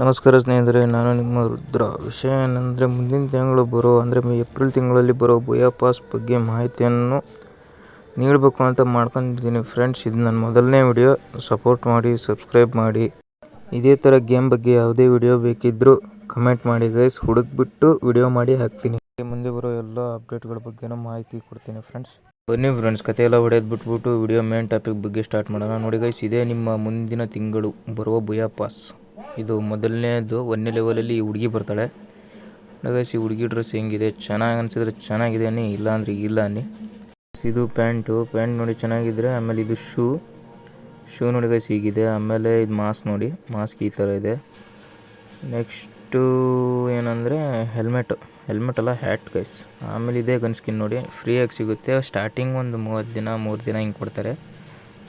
ನಮಸ್ಕಾರ ಸ್ನೇಹಿತರೆ, ನಾನು ನಿಮ್ಮ ರುದ್ರ. ವಿಷಯ ಏನಂದರೆ, ಮುಂದಿನ ತಿಂಗಳು ಬರೋ ಅಂದರೆ ಏಪ್ರಿಲ್ ತಿಂಗಳಲ್ಲಿ ಬರೋ ಬುಯಾ ಪಾಸ್ ಬಗ್ಗೆ ಮಾಹಿತಿಯನ್ನು ನೀಡಬೇಕು ಅಂತ ಮಾಡ್ಕೊಂಡಿದ್ದೀನಿ ಫ್ರೆಂಡ್ಸ್ ಇದು ನನ್ನ ಮೊದಲನೇ ವಿಡಿಯೋ ಸಪೋರ್ಟ್ ಮಾಡಿ ಸಬ್ಸ್ಕ್ರೈಬ್ ಮಾಡಿ. ಇದೇ ಥರ ಗೇಮ್ ಬಗ್ಗೆ ಯಾವುದೇ ವಿಡಿಯೋ ಬೇಕಿದ್ದರೂ ಕಮೆಂಟ್ ಮಾಡಿ ಗೈಸ್ ಹುಡುಕ್ಬಿಟ್ಟು ವಿಡಿಯೋ ಮಾಡಿ ಹಾಕ್ತೀನಿ. ಮುಂದೆ ಬರೋ ಎಲ್ಲ ಅಪ್ಡೇಟ್ಗಳ ಬಗ್ಗೆನೂ ಮಾಹಿತಿ ಕೊಡ್ತೀನಿ ಫ್ರೆಂಡ್ಸ್ ಬನ್ನಿ ಫ್ರೆಂಡ್ಸ್ ಕತೆ ಎಲ್ಲ ಹೊಡೆದು ಬಿಟ್ಬಿಟ್ಟು ವಿಡಿಯೋ ಮೇನ್ ಟಾಪಿಕ್ ಬಗ್ಗೆ ಸ್ಟಾರ್ಟ್ ಮಾಡೋಣ. ನೋಡಿ ಗೈಸ್ ಇದೇ ನಿಮ್ಮ ಮುಂದಿನ ತಿಂಗಳು ಬರುವ ಬುಯಾ ಪಾಸ್ ಇದು ಮೊದಲನೇದು ಒಂದನೇ ಲೆವೆಲಲ್ಲಿ ಈ ಹುಡುಗಿ ಬರ್ತಾಳೆ. ಗೈಸ್ ಈ ಹುಡುಗಿ ಡ್ರೆಸ್ ಹೆಂಗಿದೆ? ಚೆನ್ನಾಗಿ ಅನಿಸಿದ್ರೆ ಚೆನ್ನಾಗಿದೆ ಅನ್ನಿ, ಇಲ್ಲ ಅಂದರೆ ಇಲ್ಲ ಅನ್ನಿ. ಇದು ಪ್ಯಾಂಟು, ಪ್ಯಾಂಟ್ ನೋಡಿ ಚೆನ್ನಾಗಿದ್ರೆ, ಆಮೇಲೆ ಇದು ಶೂ. ಶೂ ನೋಡಿ ಗೈಸ್ ಹೀಗಿದೆ, ಆಮೇಲೆ ಇದು ಮಾಸ್ಕ್ ನೋಡಿ, ಮಾಸ್ಕ್ ಈ ಥರ ಇದೆ. ನೆಕ್ಸ್ಟು ಏನಂದರೆ ಹೆಲ್ಮೆಟ್ ಹೆಲ್ಮೆಟ್ ಅಲ್ಲ, ಹ್ಯಾಟ್ ಗೈಸ್ ಆಮೇಲೆ ಇದೇ ಗನ್ ಸ್ಕಿನ್ ನೋಡಿ ಫ್ರೀಯಾಗಿ ಸಿಗುತ್ತೆ. ಸ್ಟಾರ್ಟಿಂಗ್ ಒಂದು ಮೂವತ್ತು ದಿನ, ಮೂರು ದಿನ ಹಿಂಗೆ ಕೊಡ್ತಾರೆ.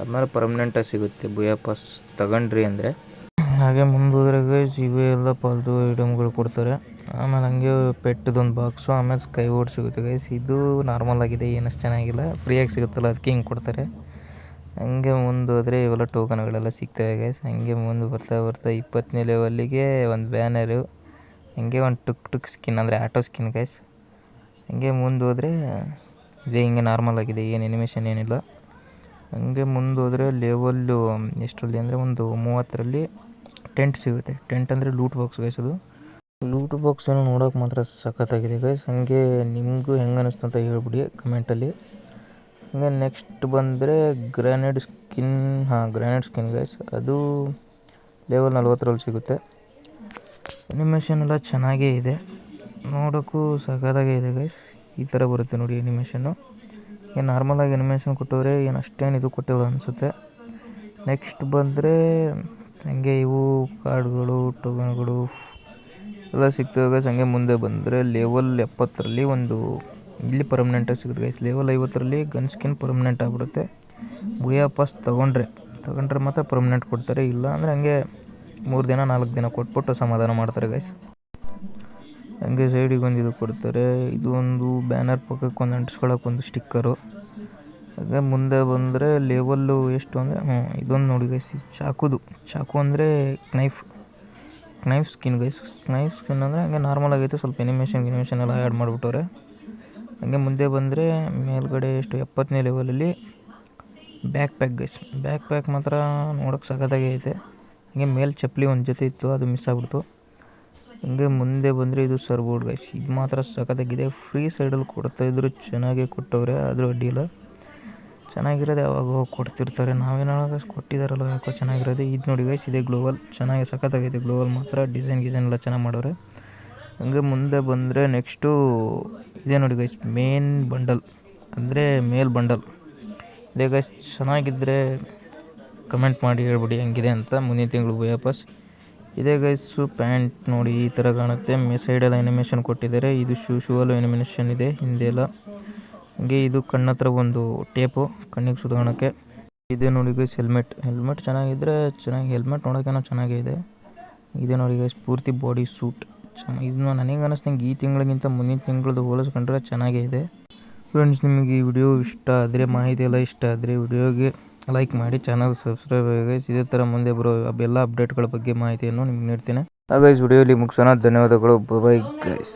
ಆಮೇಲೆ ಪರ್ಮನೆಂಟಾಗಿ ಸಿಗುತ್ತೆ. ಬುಯಾ ಪಾಸ್ ತಗೊಂಡ್ರಿ ಅಂದರೆ. ಹಾಗೆ ಮುಂದೋದ್ರೆ ಗೈಸ್ ಇವೇ ಎಲ್ಲ ಪಾಲ್ತು ಐಟಮ್ಗಳು ಕೊಡ್ತಾರೆ. ಆಮೇಲೆ ಹಂಗೆ ಪೆಟ್ಟದೊಂದು ಬಾಕ್ಸು ಆಮೇಲೆ ಸ್ಕೈ ಬೋರ್ಡ್ ಸಿಗುತ್ತೆ ಗೈಸ್ ಇದು ನಾರ್ಮಲ್ ಆಗಿದೆ ಏನಷ್ಟು ಚೆನ್ನಾಗಿಲ್ಲ. ಫ್ರೀಯಾಗಿ ಸಿಗುತ್ತಲ್ಲ, ಅದಕ್ಕೆ ಹಿಂಗೆ ಕೊಡ್ತಾರೆ. ಹಂಗೆ ಮುಂದೋದ್ರೆ ಇವೆಲ್ಲ ಟೋಕನ್ಗಳೆಲ್ಲ ಸಿಗ್ತವೆ ಗೈಸ್ ಹಂಗೆ ಮುಂದೆ ಬರ್ತಾ ಬರ್ತಾ ಇಪ್ಪತ್ತನೇ ಲೆವೆಲ್ಲಿಗೆ ಒಂದು ಬ್ಯಾನರು ಹಂಗೆ ಒಂದು ಟುಕ್ ಟುಕ್ ಸ್ಕಿನ್ ಅಂದರೆ ಆಟೋ ಸ್ಕಿನ್ ಗೈಸ್ ಹಂಗೆ ಮುಂದೆ ಹೋದರೆ ಇದೇ ಹಿಂಗೆ ನಾರ್ಮಲ್ ಆಗಿದೆ, ಏನು ಎನಿಮೇಷನ್ ಏನಿಲ್ಲ. ಹಂಗೆ ಮುಂದೆ ಹೋದರೆ ಲೆವೆಲ್ಲು ಎಷ್ಟರಲ್ಲಿ ಅಂದರೆ ಒಂದು ಮೂವತ್ತರಲ್ಲಿ ಟೆಂಟ್ ಸಿಗುತ್ತೆ. ಟೆಂಟ್ ಅಂದರೆ ಲೂಟ್ ಬಾಕ್ಸ್ ಗೈಸ್ ಅದು. ಲೂಟ್ ಬಾಕ್ಸ್ ಏನೋ ನೋಡೋಕೆ ಮಾತ್ರ ಸಖತ್ತಾಗಿದೆ ಗೈಸ್ ಹಾಗೆ ನಿಮಗೂ ಹೆಂಗೆ ಅನ್ನಿಸ್ತು ಅಂತ ಹೇಳ್ಬಿಡಿ ಕಮೆಂಟಲ್ಲಿ ಹಂಗೆ ನೆಕ್ಸ್ಟ್ ಬಂದರೆ ಗ್ರಾನೈಡ್ ಸ್ಕಿನ್ ಹಾಂ ಗ್ರಾನೈಡ್ ಸ್ಕಿನ್ ಗೈಸ್ ಅದು ಲೆವೆಲ್ ನಲ್ವತ್ತರಲ್ಲಿ ಸಿಗುತ್ತೆ. ಅನಿಮೇಷನ್ ಎಲ್ಲ ಚೆನ್ನಾಗೇ ಇದೆ. ನೋಡೋಕ್ಕೂ ಸಖತ್ತಾಗೇ ಇದೆ ಗೈಸ್ ಈ ಥರ ಬರುತ್ತೆ ನೋಡಿ ಅನಿಮೇಷನ್ನು ಏನು ನಾರ್ಮಲಾಗಿ ಅನಿಮೇಷನ್ ಕೊಟ್ಟವ್ರೆ ಏನು ಅಷ್ಟೇನು ಇದು ಕೊಟ್ಟಿಲ್ಲ ಅನಿಸುತ್ತೆ. ನೆಕ್ಸ್ಟ್ ಬಂದರೆ ಹಂಗೆ ಇವು ಕಾರ್ಡ್ಗಳು, ಟೋಕನ್ಗಳು ಎಲ್ಲ ಸಿಗ್ತವೆ. ಗೈಸ್ ಹಂಗೆ ಮುಂದೆ ಬಂದರೆ ಲೆವೆಲ್ ಎಪ್ಪತ್ತರಲ್ಲಿ ಒಂದು ಇಲ್ಲಿ ಪರ್ಮನೆಂಟಾಗಿ ಸಿಗುತ್ತೆ ಗೈಸ್ ಲೆವೆಲ್ ಐವತ್ತರಲ್ಲಿ ಗನ್ ಸ್ಕಿನ್ ಪರ್ಮನೆಂಟ್ ಆಗಿಬಿಡುತ್ತೆ. ಬುಯಾ ಪಾಸ್ ತೊಗೊಂಡ್ರೆ ತೊಗೊಂಡ್ರೆ ಮಾತ್ರ ಪರ್ಮನೆಂಟ್ ಕೊಡ್ತಾರೆ. ಇಲ್ಲ ಅಂದರೆ ಹಂಗೆ ಮೂರು ದಿನ, ನಾಲ್ಕು ದಿನ ಕೊಟ್ಬಿಟ್ಟು ಸಮಾಧಾನ ಮಾಡ್ತಾರೆ ಗೈಸ್ ಹಂಗೆ ಸೈಡಿಗೆ ಒಂದು ಇದು ಕೊಡ್ತಾರೆ. ಇದು ಒಂದು ಬ್ಯಾನರ್ ಪಕ್ಕಕ್ಕೆ ಒಂದು ಅಂಟಿಸ್ಕೊಳಕ್ಕೆ ಒಂದು ಸ್ಟಿಕ್ಕರು ಹಾಗೆ ಮುಂದೆ ಬಂದರೆ ಲೆವೆಲ್ಲು ಎಷ್ಟು ಅಂದರೆ ಹ್ಞೂ ಇದೊಂದು ನೋಡಿ ಗೈಸ್ ಚಾಕುದು. ಚಾಕು ಅಂದರೆ knife knife skin guys knife skin ಅಂದರೆ ಹಂಗೆ ನಾರ್ಮಲ್ ಆಗೈತೆ, ಸ್ವಲ್ಪ ಎನಿಮೇಷನ್ ಗಿನಿಮೇಷನ್ ಎಲ್ಲ ಆ್ಯಡ್ ಮಾಡಿಬಿಟ್ಟವ್ರೆ. ಹಂಗೆ ಮುಂದೆ ಬಂದರೆ ಮೇಲ್ಗಡೆ ಎಷ್ಟು, ಎಪ್ಪತ್ತನೇ ಲೆವೆಲಲ್ಲಿ backpack guys backpack ಮಾತ್ರ ನೋಡೋಕೆ ಸಖತ್ತಾಗೇ ಐತೆ. ಹಂಗೆ ಮೇಲೆ ಚಪ್ಪಲಿ ಒಂದು ಜೊತೆ ಇತ್ತು, ಅದು ಮಿಸ್ ಆಗ್ಬಿಡ್ತು. ಹಂಗೆ ಮುಂದೆ ಬಂದರೆ ಇದು ಸರ್ಬೋರ್ಡ್ ಗೈಸ್ ಇದು ಮಾತ್ರ ಸಖತ್ತಾಗಿದೆ. ಫ್ರೀ ಸೈಡಲ್ಲಿ ಕೊಡ್ತಾಯಿದ್ರು ಚೆನ್ನಾಗೇ ಕೊಟ್ಟವ್ರೆ, ಆದರೂ ಅಡ್ಡಿಲ್ಲ ಚೆನ್ನಾಗಿರೋದು ಯಾವಾಗ ಕೊಡ್ತಿರ್ತಾರೆ. ನಾವೇನಾಗ ಕೊಟ್ಟಿದ್ದಾರಲ್ಲ ಯಾಕೋ ಚೆನ್ನಾಗಿರೋದು? ಇದು ನೋಡಿ ಗೈಸ್ ಇದೆ ಗ್ಲೋವಲ್ ಚೆನ್ನಾಗಿ ಸಖತ್ತಾಗೈತೆ ಗ್ಲೋವಲ್ ಮಾತ್ರ. ಡಿಸೈನ್ ಗಿಸೈನ್ ಎಲ್ಲ ಚೆನ್ನಾಗಿ ಮಾಡೋರೆ. ಹಂಗೆ ಮುಂದೆ ಬಂದರೆ ನೆಕ್ಸ್ಟು ಇದೇ ನೋಡಿ ಗೈಸ್ ಮೇನ್ ಬಂಡಲ್ ಅಂದರೆ ಮೇಲ್ ಬಂಡಲ್ ಇದೇ ಗೈಸ್ ಚೆನ್ನಾಗಿದ್ದರೆ ಕಮೆಂಟ್ ಮಾಡಿ ಹೇಳ್ಬಿಡಿ ಹೆಂಗಿದೆ ಅಂತ. ಮುಂದಿನ ತಿಂಗಳು ವಾಪಸ್. ಇದೇ ಗೈಸು ಪ್ಯಾಂಟ್ ನೋಡಿ ಈ ಥರ ಕಾಣುತ್ತೆ. ಮೇ ಸೈಡೆಲ್ಲ ಎನಿಮೇಷನ್ ಕೊಟ್ಟಿದ್ದಾರೆ. ಇದು ಶೂ ಶೂ ಅಲ್ಲೂ ಎನಿಮೇಷನ್ ಇದೆ. ಹಿಂದೆ ಎಲ್ಲ. ಹಂಗೆ ಇದು ಕಣ್ಣತ್ರ ಒಂದು ಟೇಪು ಕಣ್ಣಿಗೆ ಸುತ್ಕೊಳಕ್ಕೆ ಇದೆ ನೋಡಿ ಗೈಸ್ ಹೆಲ್ಮೆಟ್. ಹೆಲ್ಮೆಟ್ ಚೆನ್ನಾಗಿದ್ರೆ ಚೆನ್ನಾಗಿ ಹೆಲ್ಮೆಟ್ ನೋಡೋಕ್ಕೇನೋ ಚೆನ್ನಾಗಿದೆ. ಇದೆ ಇದೆ ನೋಡಿ ಗೈಸ್ ಪೂರ್ತಿ ಬಾಡಿ ಸೂಟ್. ಚೆನ್ನಾಗಿ ಇದನ್ನ ನನಗೆ ಅನಿಸ್ತಂಗೆ ಈ ತಿಂಗಳಿಗಿಂತ ಮುಂದಿನ ತಿಂಗಳದ್ದು ಹೋಲಿಸ್ಕೊಂಡ್ರೆ ಚೆನ್ನಾಗೇ ಇದೆ ಫ್ರೆಂಡ್ಸ್ ನಿಮಗೆ ಈ ವಿಡಿಯೋ ಇಷ್ಟ ಆದರೆ, ಮಾಹಿತಿ ಎಲ್ಲ ಇಷ್ಟ ಆದರೆ ವಿಡಿಯೋಗೆ ಲೈಕ್ ಮಾಡಿ, ಚಾನಲ್ ಸಬ್ಸ್ಕ್ರೈಬ್ ಆಗೈಸ್ ಗೈಸ್ ಇದೇ ಥರ ಮುಂದೆ ಬರೋ ಎಲ್ಲ ಅಪ್ಡೇಟ್ಗಳ ಬಗ್ಗೆ ಮಾಹಿತಿಯನ್ನು ನಿಮ್ಗೆ ನೀಡ್ತೇನೆ. ಹಾಗಾಗಿ ಇಲ್ಲಿ ಮುಗಿಸೋಣ. ಧನ್ಯವಾದಗಳು. Bye guys